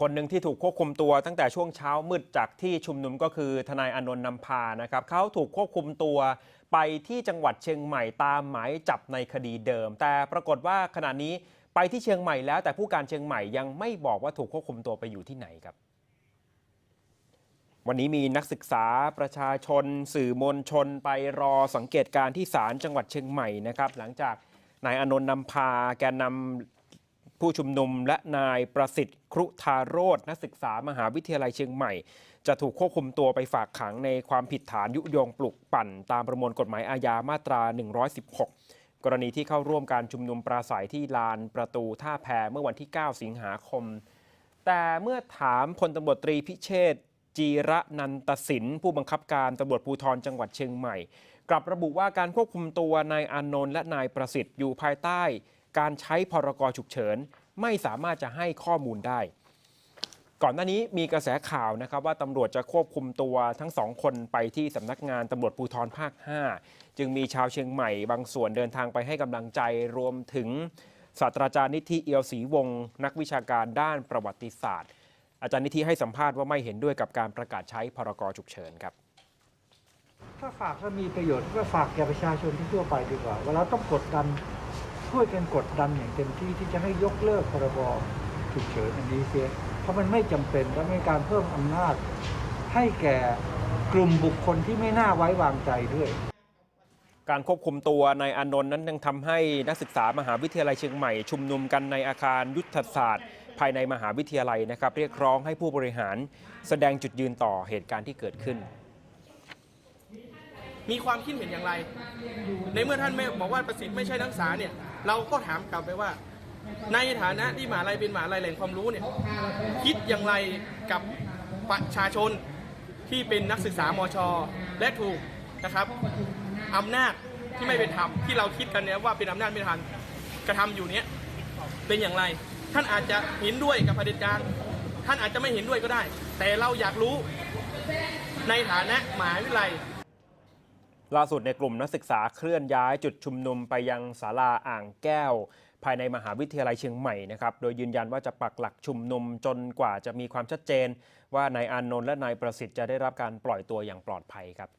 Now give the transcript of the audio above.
คนหนึ่งที่ถูกควบคุมตัวตั้งแต่ช่วงเช้ามืดจากที่ชุมนุมก็คือทนายอนนท์นำพานะครับเขาถูกควบคุมตัวไปที่จังหวัดเชียงใหม่ตามหมายจับในคดีเดิม แต่ปรากฏว่าขณะนี้ไปที่เชียงใหม่แล้ว แต่ผู้การเชียงใหม่ยังไม่บอกว่าถูกควบคุมตัวไปอยู่ที่ไหนครับ วันนี้มีนักศึกษาประชาชน สื่อมวลชนไปรอสังเกตการณ์ที่ศาลจังหวัดเชียงใหม่นะครับ หลังจากนายอนนท์นำพาแกนนำ ผู้ชุมนุมและนายประสิทธิ์ครุธาโรจน์นักศึกษามหาวิทยาลัยเชียงใหม่ จะถูกควบคุมตัวไปฝากขังในความผิดฐานยุยงปลุกปั่น ตามประมวลกฎหมายอาญามาตรา 116 กรณีที่เข้าร่วมการชุมนุมปราศัยที่ลานประตูท่าแพเมื่อวันที่ 9 สิงหาคม แต่เมื่อถามพลตำรวจตรีพิเชษจีระนันตสิน ผู้บังคับการตำรวจภูธรจังหวัดเชียงใหม่ กลับระบุว่าการควบคุมตัวนายอานนท์และนายประสิทธิ์อยู่ภายใต้ การใช้พรกฉุกเฉิน ไม่สามารถจะให้ข้อมูลได้ ก่อนหน้านี้มีกระแสข่าวนะครับว่าตำรวจจะควบคุมตัวทั้งสองคนไปที่สำนักงานตำรวจภูธรภาค 5 จึงมีชาวเชียงใหม่บางส่วนเดินทางไปให้กำลังใจรวมถึงศาสตราจารย์นิธิเอียวศรีวงศ์นักวิชาการด้านประวัติศาสตร์ อาจารย์นิธิให้สัมภาษณ์ว่าไม่เห็นด้วยกับการประกาศใช้พรกฉุกเฉินครับถ้าฝากถ้ามีประโยชน์ก็ฝากแก่ประชาชนทั่วไปดีกว่าว่าเราต้องกดดัน ช่วยกันกดดันอย่างเต็มที่ที่จะให้ยกเลิกพรบฉุกเฉินอันนี้เสีย เพราะมันไม่จำเป็นและมีการเพิ่มอำนาจ ให้แก่กลุ่มบุคคลที่ไม่น่าไว้วางใจด้วยการควบคุมตัวนายอานนท์นั้นยังทำให้นักศึกษามหาวิทยาลัยเชียงใหม่ ชุมนุมกันในอาคารยุทธศาสตร์ ภายในมหาวิทยาลัยนะครับ เรียกร้องให้ผู้บริหารแสดงจุดยืนต่อเหตุการณ์ที่เกิดขึ้น มีความคิดเห็นอย่างไร ในเมื่อท่านไม่บอกว่าประสิทธิ์ไม่ใช่นักศึกษาเนี่ย เราก็ถามกลับไปว่า ในฐานะที่มหาลัยเป็นมหาลัยแหล่งความรู้เนี่ยคิดอย่างไรกับประชาชนที่เป็นนักศึกษามช และถูกนะครับอำนาจที่ไม่เป็นธรรมที่เราคิดกันเนี่ยว่าเป็นอำนาจไม่เป็นกระทำอยู่เนี้ยเป็นอย่างไร ท่านอาจจะเห็นด้วยกับเผด็จการท่านอาจจะไม่เห็นด้วยก็ได้ แต่เราอยากรู้ในฐานะมหาวิทยาลัย ล่าสุดในกลุ่มนักศึกษาเคลื่อนย้ายจุดชุมนุมไปยังศาลาอ่างแก้ว ภายในมหาวิทยาลัยเชียงใหม่นะครับ โดยยืนยันว่าจะปักหลักชุมนุมจนกว่าจะมีความชัดเจน ว่านายอานนท์และนายประสิทธิ์จะได้รับการปล่อยตัวอย่างปลอดภัยครับ